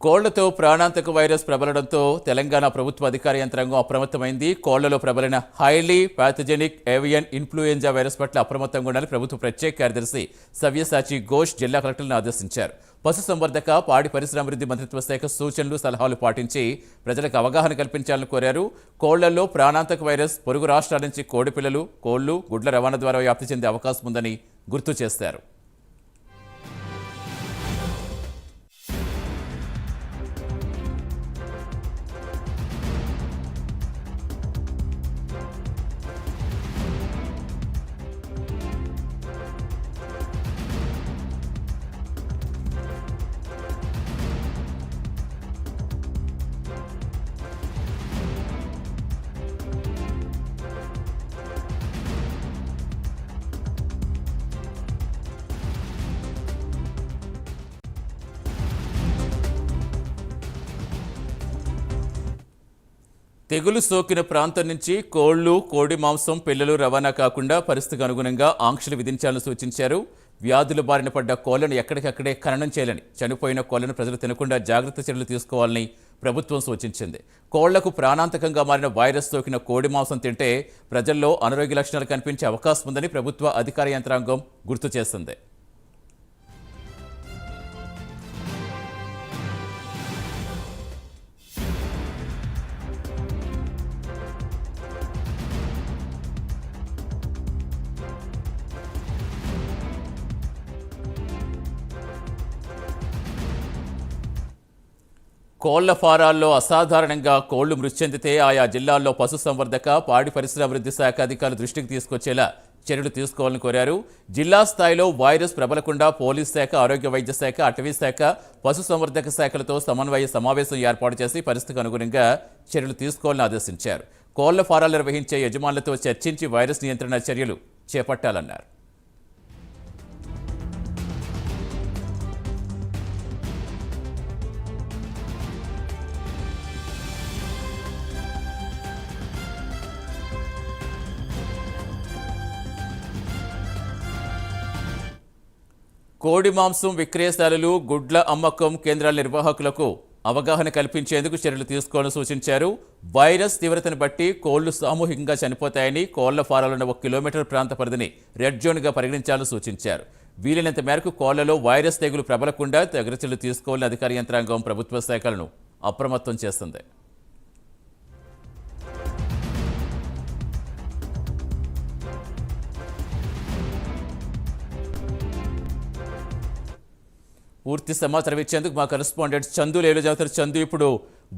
కోళ్ళతో ప్రాణాంతక వైరస్ ప్రబలడంతో తెలంగాణ ప్రభుత్వ అధికార యంత్రాంగం అప్రమత్తమైంది. కోళ్ళలో ప్రబలిన highly pathogenic avian influenza virus పట్ల అప్రమత్తంగా ఉండాలని ప్రభుత్వ ప్రత్యేక కార్యదర్శి సవ్యసాచి ఘోష్ జిల్లా కలెక్టర్లను ఆదేశించారు. పశుసంవర్ధక పాడి పరిశ్రమాభివృద్ధి మంత్రిత్వ శాఖ సూచనలు సలహాలు పాటించి ప్రజలకు అవగాహన కల్పించాలని కోరారు. కోళ్ళలో ప్రాణాంతక వైరస్ పొరుగు రాష్ట్రాల నుంచి కోడిపిల్లలు కోళ్ళు గుడ్ల రవాణా ద్వారా వ్యాప్తి చెందే అవకాశం ఉందని గుర్తు చేశారు. తెగులు సోకిన ప్రాంతం నుంచి కోళ్ళు కోడి మాంసం పిల్లలు రవాణా కాకుండా పరిస్థితికి అనుగుణంగా ఆంక్షలు విధించాలని సూచించారు. వ్యాధుల బారిన పడ్డ కోళ్ళను ఎక్కడికక్కడే ఖననం చేయాలని చనిపోయిన కోళ్ళను ప్రజలు తినకుండా జాగ్రత్త చర్యలు తీసుకోవాలని ప్రభుత్వం సూచించింది. కోళ్ళకు ప్రాణాంతకంగా మారిన వైరస్ సోకిన కోడి మాంసం తింటే ప్రజల్లో అనారోగ్య లక్షణాలు కనిపించే అవకాశం ఉందని ప్రభుత్వ అధికార యంత్రాంగం గుర్తు చేసింది. కోళ్ళ ఫారాల్లో అసాధారణంగా కోళ్ళు మృతి చెందితే ఆయా జిల్లాల్లో పశుసంవర్ధక పాడి పరిశ్రమాభివృద్ధి శాఖ అధికారులు దృష్టికి తీసుకొచ్చేలా చర్యలు తీసుకోవాలని కోరారు. జిల్లా స్థాయిలో వైరస్ ప్రబలకుండా పోలీస్ శాఖ ఆరోగ్య వైద్య శాఖ అటవీ శాఖ పశుసంవర్ధక శాఖలతో సమన్వయ సమావేశం ఏర్పాటు చేసి పరిస్థితికి అనుగుణంగా చర్యలు తీసుకోవాలని ఆదేశించారు. కోళ్ళ ఫారాలు నిర్వహించే యజమానులతో చర్చించి వైరస్ నియంత్రణ చర్యలు చేపట్టాలన్నారు. కోడి మాంసం విక్రయశాలలు గుడ్ల అమ్మకం కేంద్రాల నిర్వాహకులకు అవగాహన కల్పించేందుకు చర్యలు తీసుకోవాలని సూచించారు. వైరస్ తీవ్రతను బట్టి కోళ్ళు సామూహికంగా చనిపోతాయని కోళ్ళ ఫారాలున్న ఒక కిలోమీటర్ ప్రాంత పరిధిని రెడ్ జోన్గా పరిగణించాలని సూచించారు. వీలైనంత మేరకు కోళ్ళలో వైరస్ తెగులు ప్రబలకుండా తగిన చర్యలు తీసుకోవాలని అధికార యంత్రాంగం ప్రభుత్వ శాఖలను అప్రమత్తం చేస్తుంది. పూర్తి సమాచారం ఇచ్చేందుకు మా కరెస్పాండెంట్ చందు లేలు చదువుతారు చందు ఇప్పుడు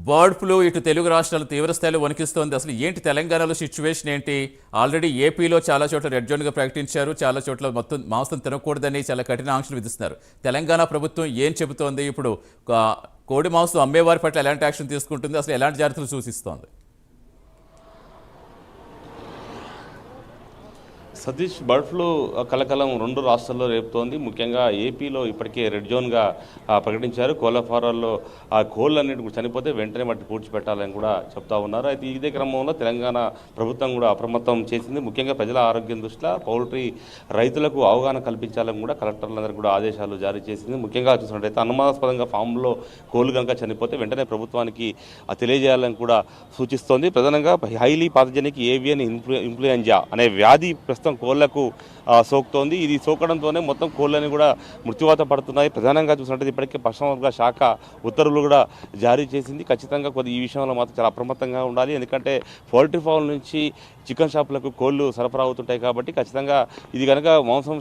బర్డ్ ఫ్లూ ఇటు తెలుగు రాష్ట్రాలు తీవ్రస్థాయిలో వణికిస్తోంది. అసలు ఏంటి తెలంగాణలో సిచ్యువేషన్ ఏంటి? ఆల్రెడీ ఏపీలో చాలా చోట్ల రెడ్ జోన్గా ప్రకటించారు. చాలా చోట్ల మొత్తం మాంసం తినకూడదని చాలా కఠిన ఆంక్షలు విధిస్తున్నారు. తెలంగాణ ప్రభుత్వం ఏం చెబుతోంది? ఇప్పుడు కోడి మాంసం అమ్మేవారి పట్ల ఎలాంటి యాక్షన్ తీసుకుంటుంది? అసలు ఎలాంటి జాగ్రత్తలు సూచిస్తోంది? సతీష్ బర్డ్ ఫ్లూ కలకలం రెండు రాష్ట్రాల్లో రేపుతోంది. ముఖ్యంగా ఏపీలో ఇప్పటికే రెడ్ జోన్గా ప్రకటించారు. కోళ్ళ ఫారాల్లో ఆ కోళ్ళన్నిటి కూడా చనిపోతే వెంటనే వాటిని పూడ్చిపెట్టాలని కూడా చెప్తా ఉన్నారు. అయితే ఇదే క్రమంలో తెలంగాణ ప్రభుత్వం కూడా అప్రమత్తం చేసింది. ముఖ్యంగా ప్రజల ఆరోగ్యం దృష్ట్యా పౌల్ట్రీ రైతులకు అవగాహన కల్పించాలని కూడా కలెక్టర్లందరికీ కూడా ఆదేశాలు జారీ చేసింది. ముఖ్యంగా చూసినట్టయితే అనుమానాస్పదంగా ఫామ్లో కోళ్ళు కనుక చనిపోతే వెంటనే ప్రభుత్వానికి తెలియజేయాలని కూడా సూచిస్తోంది. ప్రధానంగా హైలీ పాథజెనిక్ ఏవియన్ ఇన్ఫ్లు ఇన్ఫ్లుయెంజా అనే వ్యాధి ప్రస్తుతం కోళ్ళకు సోకుతోంది. ఇది సోకడంతోనే మొత్తం కోళ్ళని కూడా మృత్యువాత పడుతున్నాయి. ప్రధానంగా చూసినట్టు ఇప్పటికే పశుసంవర్గ శాఖ ఉత్తర్వులు కూడా జారీ చేసింది. ఖచ్చితంగా కొద్ది ఈ విషయంలో మాత్రం చాలా అప్రమత్తంగా ఉండాలి. ఎందుకంటే పౌల్ట్రీ ఫామ్ నుంచి చికెన్ షాపులకు కోళ్ళు సరఫరా అవుతుంటాయి కాబట్టి ఖచ్చితంగా ఇది కనుక మాంసం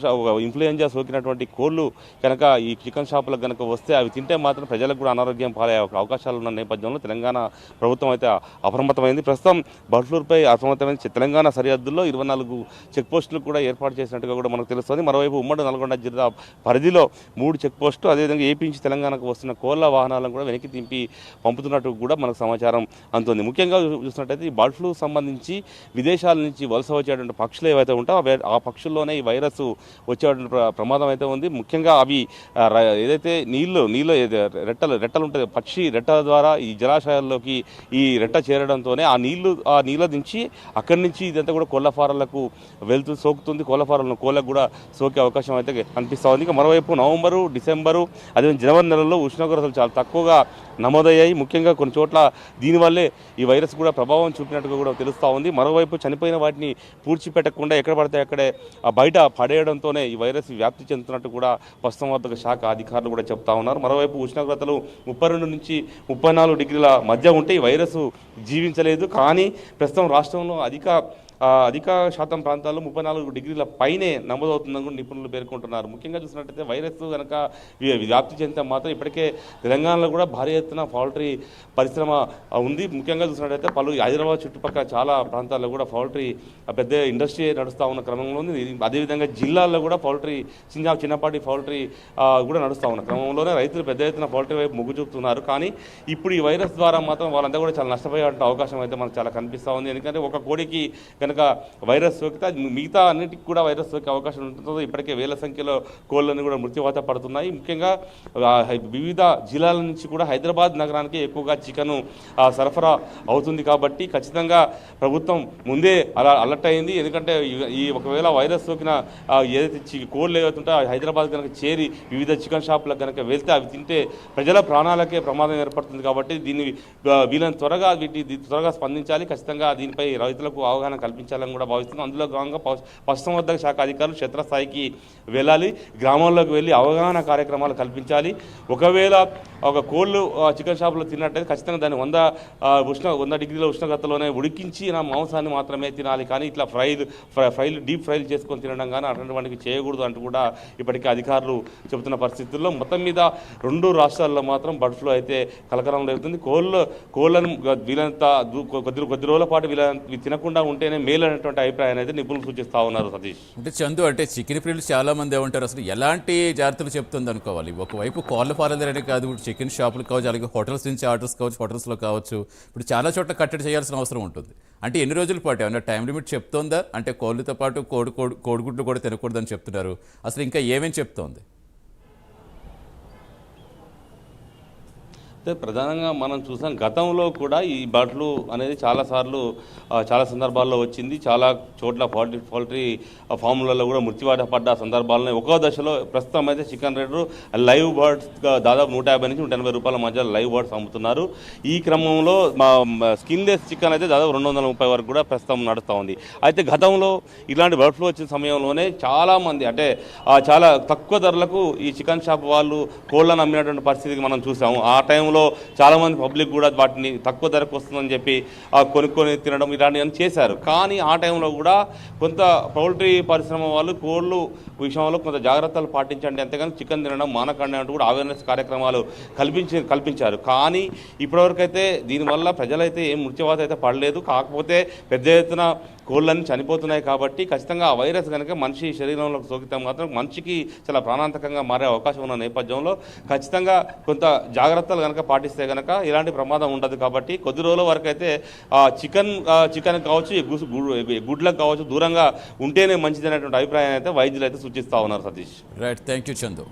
ఇన్ఫ్లుయెంజా సోకినటువంటి కోళ్ళు కనుక ఈ చికెన్ షాపులకు కనుక వస్తే అవి తింటే మాత్రం ప్రజలకు కూడా అనారోగ్యం పాలయ్యే అవకాశాలు ఉన్న నేపథ్యంలో తెలంగాణ ప్రభుత్వం అయితే అప్రమత్తమైంది. ప్రస్తుతం బర్డ్ ఫ్లూపై అప్రమత్తమైన తెలంగాణ సరిహద్దుల్లో ఇరవై నాలుగు చెక్ పోస్టులు కూడా ఏర్పాటు చేసినట్టుగా కూడా మనకు తెలుస్తుంది. మరోవైపు ఉమ్మడి నల్గొండ జిల్లా పరిధిలో మూడు చెక్ పోస్టు అదేవిధంగా ఏపీ నుంచి తెలంగాణకు వస్తున్న కోళ్ళ వాహనాలను కూడా వెనక్కి దింపి పంపుతున్నట్టు కూడా మనకు సమాచారం అందుతుంది. ముఖ్యంగా చూసినట్టయితే ఈ బర్డ్ ఫ్లూ సంబంధించి విదేశాల నుంచి వలస వచ్చేటువంటి పక్షులు ఏవైతే ఉంటాయో ఆ పక్షుల్లోనే ఈ వైరస్ వచ్చేటువంటి ప్రమాదం అయితే ఉంది. ముఖ్యంగా అవి ఏదైతే నీళ్ళు నీళ్ళు రెట్టలు రెట్టలు ఉంటాయి పక్షి రెట్టల ద్వారా ఈ జలాశయాల్లోకి ఈ రెట్ట చేరడంతోనే ఆ నీళ్ళు ఆ నీళ్ళ నుంచి అక్కడి నుంచి ఇదంతా కూడా కోళ్ళ ఫారాలకు వెళ్తూ సోకుతుంది సోకుతుంది కోళ్ళ ఫారంలో కోళ్ళకు కూడా సోకే అవకాశం అయితే కనిపిస్తూ ఉంది ఇంకా మరోవైపు నవంబరు డిసెంబరు అదే జనవరి నెలలో ఉష్ణోగ్రతలు చాలా తక్కువగా నమోదయ్యాయి. ముఖ్యంగా కొన్ని చోట్ల దీనివల్లే ఈ వైరస్ కూడా ప్రభావం చూపినట్టుగా కూడా తెలుస్తూ ఉంది. మరోవైపు చనిపోయిన వాటిని పూడ్చిపెట్టకుండా ఎక్కడ పడితే అక్కడే ఆ బయట పడేయడంతోనే ఈ వైరస్ వ్యాప్తి చెందుతున్నట్టు కూడా పశుసంవర్ధక శాఖ అధికారులు కూడా చెప్తా ఉన్నారు. మరోవైపు ఉష్ణోగ్రతలు ముప్పై రెండు నుంచి ముప్పై నాలుగు డిగ్రీల మధ్య ఉంటే ఈ వైరస్ జీవించలేదు. కానీ ప్రస్తుతం రాష్ట్రంలో అధిక అధిక శాతం ప్రాంతాల్లో ముప్పై నాలుగు డిగ్రీల పైనే నమోదవుతుందని కూడా నిపుణులు పేర్కొంటున్నారు. ముఖ్యంగా చూసినట్టయితే వైరస్ కనుక వ్యాప్తి చెందితే మాత్రం ఇప్పటికే తెలంగాణలో కూడా భారీ ఎత్తున పౌల్ట్రీ పరిశ్రమ ఉంది. ముఖ్యంగా చూసినట్టయితే పలు హైదరాబాద్ చుట్టుపక్కల చాలా ప్రాంతాల్లో కూడా పౌల్ట్రీ ఆ, పెద్ద ఇండస్ట్రీ నడుస్తూ ఉన్న క్రమంలో ఉంది. అదేవిధంగా జిల్లాల్లో కూడా పౌల్ట్రీ చిన్న చిన్నపాటి పౌల్ట్రీ కూడా నడుస్తూ ఉన్న క్రమంలోనే రైతులు పెద్ద ఎత్తున పౌల్ట్రీ వైపు మొగ్గు చూపుతున్నారు. కానీ ఇప్పుడు ఈ వైరస్ ద్వారా మాత్రం వాళ్ళంతా కూడా చాలా నష్టపోయే అవకాశం అయితే మనకు చాలా కనిపిస్తూ ఉంది. ఎందుకంటే ఒక కోడికి కనుక వైరస్ సోకితే మిగతా అన్నిటికీ కూడా వైరస్ సోకే అవకాశం ఉంటుంది ఇప్పటికే వేల సంఖ్యలో కోళ్ళని కూడా మృత్యువాత పడుతున్నాయి. ముఖ్యంగా వివిధ జిల్లాల నుంచి కూడా హైదరాబాద్ నగరానికి ఎక్కువగా చికెన్ సరఫరా అవుతుంది కాబట్టి ఖచ్చితంగా ప్రభుత్వం ముందే అలా అలర్ట్ అయింది. ఎందుకంటే ఈ- ఒకవేళ వైరస్ సోకిన ఏదైతే చి- కోళ్ళు ఏవైతే ఆ హైదరాబాద్ కనుక చేరి వివిధ చికెన్ షాపులకు కనుక వెళ్తే అవి తింటే ప్రజల ప్రాణాలకే ప్రమాదం ఏర్పడుతుంది కాబట్టి దీన్ని వీళ్ళని త్వరగా వీటి త్వరగా స్పందించాలి. ఖచ్చితంగా దీనిపై రైతులకు అవగాహన కల్పించాలని కూడా భావిస్తున్నాం. అందులో భాగంగా పశుసంవర్ధక శాఖ అధికారులు క్షేత్రస్థాయికి వెళ్ళాలి గ్రామాల్లోకి వెళ్ళి అవగాహన కార్యక్రమాలు కల్పించాలి. ఒకవేళ ఒక కోళ్ళు చికెన్ షాపులో తిన్నట్టయితే ఖచ్చితంగా దాన్ని వంద ఉష్ణ వంద డిగ్రీల ఉష్ణోగ్రతలోనే ఉడికించి నా మాంసాన్ని మాత్రమే తినాలి. కానీ ఇట్లా ఫ్రైలు ఫ్రై ఫ్రైలు డీప్ ఫ్రైలు చేసుకొని తినడం కానీ అటువంటి వాటికి చేయకూడదు అంటూ కూడా ఇప్పటికే అధికారులు చెబుతున్న పరిస్థితుల్లో మొత్తం మీద రెండు రాష్ట్రాల్లో మాత్రం బర్డ్ ఫ్లూ అయితే కలకలం రేగుతుంది కోళ్ళు కోళ్ళను వీలంత కొద్ది కొద్ది రోజుల పాటు వీళ్ళ తినకుండా ఉంటేనే మేలు అనేటువంటి అభిప్రాయం అయితే నిపుణులు సూచిస్తా ఉన్నారు సతీష్. అంటే చందు అంటే చికెన్ ప్రియులు చాలా మంది ఏమంటారు అసలు ఎలాంటి జాగ్రత్తలు చెప్తుంది అనుకోవాలి? ఒకవైపు కోళ్ళ పాలదరనే కాదు ఇప్పుడు చికెన్ షాపులు కావచ్చు అలాగే హోటల్స్ నుంచి ఆర్డర్స్ కావచ్చు హోటల్స్లో కావచ్చు ఇప్పుడు చాలా చోట్ల కట్టడి చేయాల్సిన అవసరం ఉంటుంది. అంటే ఎన్ని రోజుల పాటు ఏమన్నా టైం లిమిట్ చెప్తోందా? అంటే కోళ్ళతో పాటు కోడి కోడి కోడిగుడ్లు కూడా తినకూడదని చెప్తున్నారు. అసలు ఇంకా ఏమేమి చెప్తోంది? అయితే ప్రధానంగా మనం చూసాం గతంలో కూడా ఈ బట్లు అనేది చాలాసార్లు చాలా సందర్భాల్లో వచ్చింది. చాలా చోట్ల పౌల్ట్రీ పౌల్ట్రీ ఫామ్లలో కూడా మృత్యువాట పడ్డ సందర్భాలను ఒక్కో దశలో ప్రస్తుతం అయితే చికెన్ రేటు లైవ్ బర్డ్స్ దాదాపు నూట యాభై నుంచి నూట ఎనభై రూపాయల మధ్య లైవ్ బర్డ్స్ అమ్ముతున్నారు. ఈ క్రమంలో మా స్కిన్లెస్ చికెన్ అయితే దాదాపు రెండు వందల ముప్పై వరకు కూడా ప్రస్తుతం నడుస్తూ ఉంది. అయితే గతంలో ఇలాంటి బర్డ్ ఫ్లూ వచ్చిన సమయంలోనే చాలామంది అంటే చాలా తక్కువ ధరలకు ఈ చికెన్ షాప్ వాళ్ళు కోళ్ళను అమ్మినటువంటి పరిస్థితికి మనం చూసాము. ఆ టైంలో చాలామంది పబ్లిక్ కూడా వాటిని తక్కువ ధరకు వస్తుందని చెప్పి కొనుక్కొని తినడం ఇలాంటివన్నీ చేశారు. కానీ ఆ టైంలో కూడా కొంత పౌల్ట్రీ పరిశ్రమ వాళ్ళు కోళ్ళు విషయంలో కొంత జాగ్రత్తలు పాటించండి అంతేగాని చికెన్ తినడం మానకండి అంటూ కూడా అవేర్నెస్ కార్యక్రమాలు కల్పించి కల్పించారు. కానీ ఇప్పటివరకైతే దీనివల్ల ప్రజలైతే ఏం మృత్యువాత అయితే పడలేదు. కాకపోతే పెద్ద ఎత్తున కోళ్ళని చనిపోతున్నాయి కాబట్టి ఖచ్చితంగా ఆ వైరస్ కనుక మనిషి శరీరంలోకి సోకితే మాత్రం మనిషికి చాలా ప్రాణాంతకంగా మారే అవకాశం ఉన్న నేపథ్యంలో ఖచ్చితంగా కొంత జాగ్రత్తలు కనుక పాటిస్తే కనుక ఇలాంటి ప్రమాదం ఉండదు కాబట్టి కొద్ది రోజుల వరకు అయితే ఆ చికెన్ చికెన్ కావచ్చు గుడ్లకు కావచ్చు దూరంగా ఉంటేనే మంచిది అనేటువంటి అభిప్రాయం అయితే వైద్యులు అయితే సూచిస్తూ ఉన్నారు Satish. Right thank you Chandu